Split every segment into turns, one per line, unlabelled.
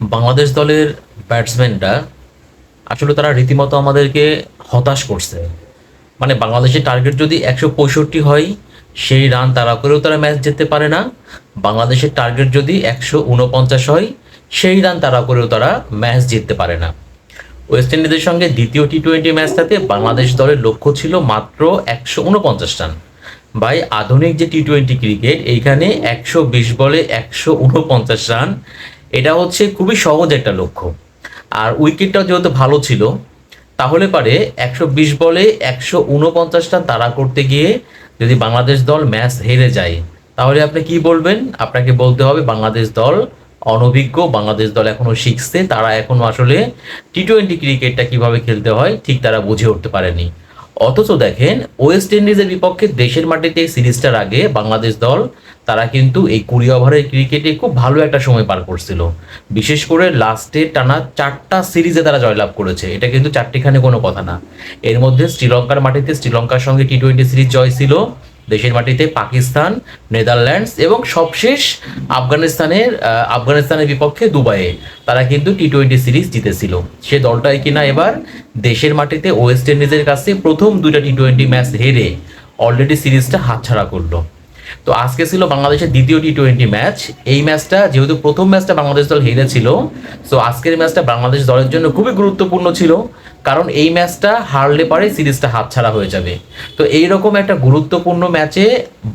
বাংলাদেশ দলের ব্যাটসম্যানরা আসলে তারা রীতিমতো আমাদেরকে হতাশ করছে। মানে বাংলাদেশের টার্গেট যদি একশো পঁয়ষট্টি হয়, সেই রান তারা করেও তারা ম্যাচ জিততে পারে না। বাংলাদেশের টার্গেট যদি একশো উনপঞ্চাশ হয়, সেই রান তারা করেও তারা ম্যাচ জিততে পারে না। ওয়েস্ট ইন্ডিজের সঙ্গে দ্বিতীয় টি টোয়েন্টি ম্যাচটাতে বাংলাদেশ দলের লক্ষ্য ছিল মাত্র একশো উনপঞ্চাশ রান। ভাই, আধুনিক যে টি টোয়েন্টি ক্রিকেট এইখানে একশো বিশ বলে একশো উনপঞ্চাশ রান এটা হচ্ছে খুবই সহজ একটা লক্ষ্য। আর উইকেটটাও যেহেতু ভালো ছিল, তাহলে পারে একশো বিশ বলে একশো উনপঞ্চাশ রান তাড়া করতে গিয়ে যদি বাংলাদেশ দল ম্যাচ হেরে যায়, তাহলে আপনি কি বলবেন? আপনাকে বলতে হবে বাংলাদেশ দল অনভিজ্ঞ, বাংলাদেশ দল এখনও শিখছে তারা এখনও আসলে টি টোয়েন্টি ক্রিকেটটা কীভাবে খেলতে হয়, ঠিক তারা বুঝে উঠতে পারেনি। অথচ দেখেন ওয়েস্ট ইন্ডিজের বিপক্ষে দেশের মাটিতে সিরিজটার আগে বাংলাদেশ দল, তারা কিন্তু এই কুড়ি ওভারের ক্রিকেটে খুব ভালো একটা সময় পার করছিল। বিশেষ করে লাস্টে টানা চারটা সিরিজে তারা জয়লাভ করেছে। এটা কিন্তু চারটিখানে কোনো কথা না। এর মধ্যে শ্রীলঙ্কার মাটিতে শ্রীলঙ্কার সঙ্গে টি টোয়েন্টি সিরিজ জয় ছিল। দেশের মাটিতে পাকিস্তান, নেদারল্যান্ডস এবং সবশেষ আফগানিস্তানের আফগানিস্তানের বিপক্ষে দুবাইয়ে। তারা কিন্তু টি টোয়েন্টি সিরিজ জিতেছিল। সে দলটাই কিনা এবার দেশের মাটিতে ওয়েস্ট ইন্ডিজের কাছে প্রথম দুইটা টি টোয়েন্টি ম্যাচ হেরে অলরেডি সিরিজটা হাতছাড়া করল। তো আজকে ছিল বাংলাদেশের দ্বিতীয় টি টোয়েন্টি ম্যাচ এই ম্যাচটা যেহেতু প্রথম ম্যাচটা বাংলাদেশ দল হেরেছিল সো আজকের ম্যাচটা বাংলাদেশ দলের জন্য খুবই গুরুত্বপূর্ণ ছিল। কারণ এই ম্যাচটা হারলে পারে সিরিজটা হাতছাড়া হয়ে যাবে। তো এই রকম একটা গুরুত্বপূর্ণ ম্যাচে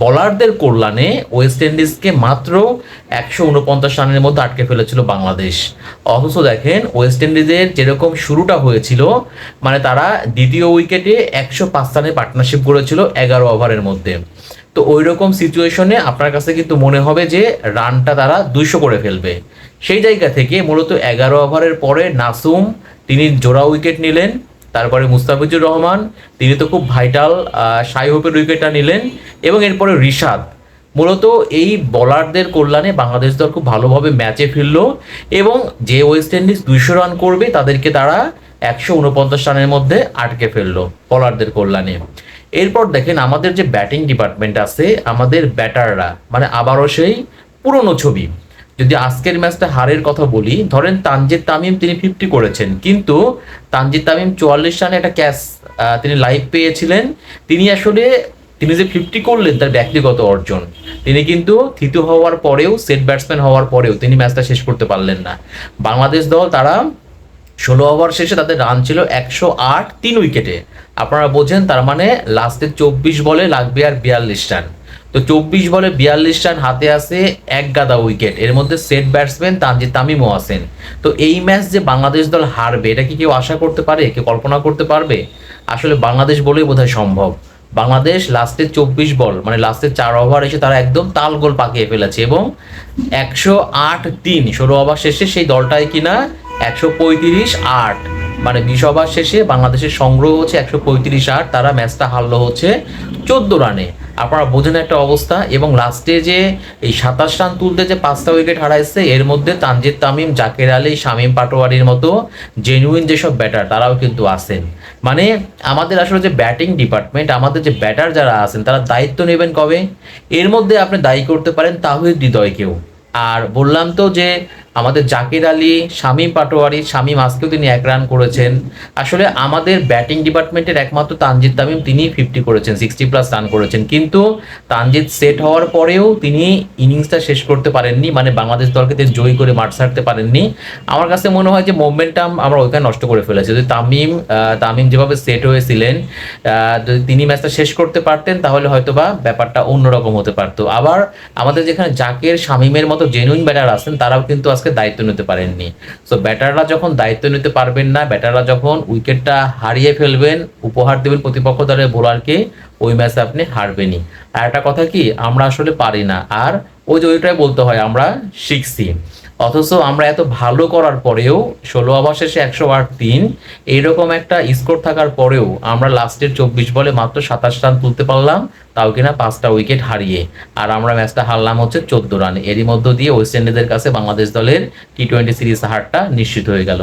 বলারদের কল্যাণে ওয়েস্ট ইন্ডিজকে মাত্র একশো উনপঞ্চাশ রানের মধ্যে আটকে ফেলেছিল বাংলাদেশ। অথচ দেখেন ওয়েস্ট ইন্ডিজের যেরকম শুরুটা হয়েছিল মানে তারা দ্বিতীয় উইকেটে একশো পাঁচ রানের পার্টনারশিপ করেছিল এগারো ওভারের মধ্যে। তো ওই রকম সিচুয়েশনে আপনার কাছে কিন্তু মনে হবে যে রানটা তারা দুইশো করে ফেলবে। সেই জায়গা থেকে মূলত এগারো ওভারের পরে নাসুম, তিনি জোড়া উইকেট নিলেন, তারপরে মুস্তাফিজুর রহমান, তিনি তো খুব ভাইটাল সাই হোপের উইকেটটা নিলেন, এবং এরপরে রিশাদ। মূলত এই বলারদের কল্যাণে বাংলাদেশ দল খুব ভালোভাবে ম্যাচে ফিরল, এবং যে ওয়েস্ট ইন্ডিজ দুইশো রান করবে, তাদেরকে তারা একশো উনপঞ্চাশ রানের মধ্যে আটকে ফেলল বলারদের কল্যাণে। এরপর দেখেন আমাদের যে ব্যাটিং ডিপার্টমেন্ট আছে, আমাদের ব্যাটাররা মানে আবারও সেই পুরনো ছবি। যদি আজকের ম্যাচটা হারের কথা বলি, ধরেন তানজিদ তামিম তিনি ফিফটি করেছেন, কিন্তু তানজিদ তামিম চুয়াল্লিশ রানে একটা ক্যাচ তিনি লাইভ পেয়েছিলেন। তিনি আসলে, তিনি যে ফিফটি করলেন তার ব্যক্তিগত অর্জন। তিনি কিন্তু থিতু হওয়ার পরেও সেট ব্যাটসম্যান হওয়ার পরেও তিনি ম্যাচটা শেষ করতে পারলেন না। বাংলাদেশ দল তারা ষোলো ওভার শেষে তাদের রান ছিল একশো আট তিন উইকেটে। আপনারা বোঝেন, তার মানে লাস্টে চব্বিশ বলে লাগবে আর বিয়াল্লিশ রান। তো চব্বিশ বলে বিয়াল্লিশ রান হাতে আসে এক গাদা উইকেট। এর মধ্যে সেট ব্যাটসম্যান তানজিদ তামিমও আছেন। তো এই ম্যাচ যে বাংলাদেশ দল হারবে, এটা কি কেউ আশা করতে পারে? কেউ কল্পনা করতে পারবে? আসলে বাংলাদেশ বলেই বোধহয় সম্ভব। বাংলাদেশ লাস্টে চব্বিশ বল মানে লাস্টের চার ওভার এসে তারা একদম তাল গোল পাকিয়ে ফেলেছে এবং একশো আট তিন ষোলো ওভার শেষে সেই দলটাই কিনা একশো পঁয়ত্রিশ আট। মানে বিশ ওভার শেষে বাংলাদেশের সংগ্রহ হচ্ছে একশো পঁয়ত্রিশ আট, তারা ম্যাচটা হারলো হচ্ছে চোদ্দ রানে। আপনারা বোঝেন একটা অবস্থা, এবং লাস্টে যে এই সাতাশ রান তুলতে যে পাঁচটা উইকেট হারাইছে, এর মধ্যে তানজিদ তামিম, জাকের আলী, শামীম পাটোয়ারির মতো জেনুইন যেসব ব্যাটার তারাও কিন্তু আছেন। মানে আমাদের আসলে যে ব্যাটিং ডিপার্টমেন্ট আমাদের যে ব্যাটার যারা আছেন, তারা দায়িত্ব নেবেন কবে? এর মধ্যে আপনি দায়ী করতে পারেন তাহিদ হৃদয়কেও। আর বললাম তো যে আমাদের জাকির আলী, শামীম পাটোয়ারি, শামীম আজকেও তিনি এক রান করেছেন। আসলে আমাদের ব্যাটিং ডিপার্টমেন্টের একমাত্র তানজিদ তামিম তিনি ফিফটি করেছেন সিক্সটি প্লাস রান করেছেন। কিন্তু তানজিদ সেট হওয়ার পরেও তিনি ইনিংসটা শেষ করতে পারেননি মানে বাংলাদেশ দলকে তিনি জয়ী করে মাঠ ছাড়তে পারেননি। আমার কাছে মনে হয় যে মোমেন্টাম আমরা ওইখানে নষ্ট করে ফেলেছি। যদি তামিম তামিম যেভাবে সেট হয়েছিলেন যদি তিনি ম্যাচটা শেষ করতে পারতেন, তাহলে হয়তোবা ব্যাপারটা অন্যরকম হতে পারতো। আবার আমাদের যেখানে জাকের, শামীমের মতো জেনুইন ব্যাটার আছেন, তারাও কিন্তু আজকে দায়িত্ব নিতে পারেননি। সো ব্যাটাররা যখন দায়িত্ব নিতে পারবেন না, ব্যাটাররা যখন উইকেটটা হারিয়ে ফেলবেন, উপহার দেবেন প্রতিপক্ষ দলের বোলারকে, ওই ম্যাচে আপনি হারবেনই। আর একটা কথা কি, আমরা আসলে পারি না। আর ওই যে ওইটাই বলতে হয়, আমরা শিখছি। অথচ আমরা এত ভালো করার পরেও ষোলো অবশেষে শেষে একশো আট তিন, এইরকম একটা স্কোর থাকার পরেও আমরা লাস্টের চব্বিশ বলে মাত্র সাতাশ রান তুলতে পারলাম, তাও কিনা পাঁচটা উইকেট হারিয়ে। আর আমরা ম্যাচটা হারলাম হচ্ছে চোদ্দ রান এরই মধ্য দিয়ে ওয়েস্ট ইন্ডিজের কাছে বাংলাদেশ দলের টি টোয়েন্টি সিরিজ হারটা নিশ্চিত হয়ে গেল।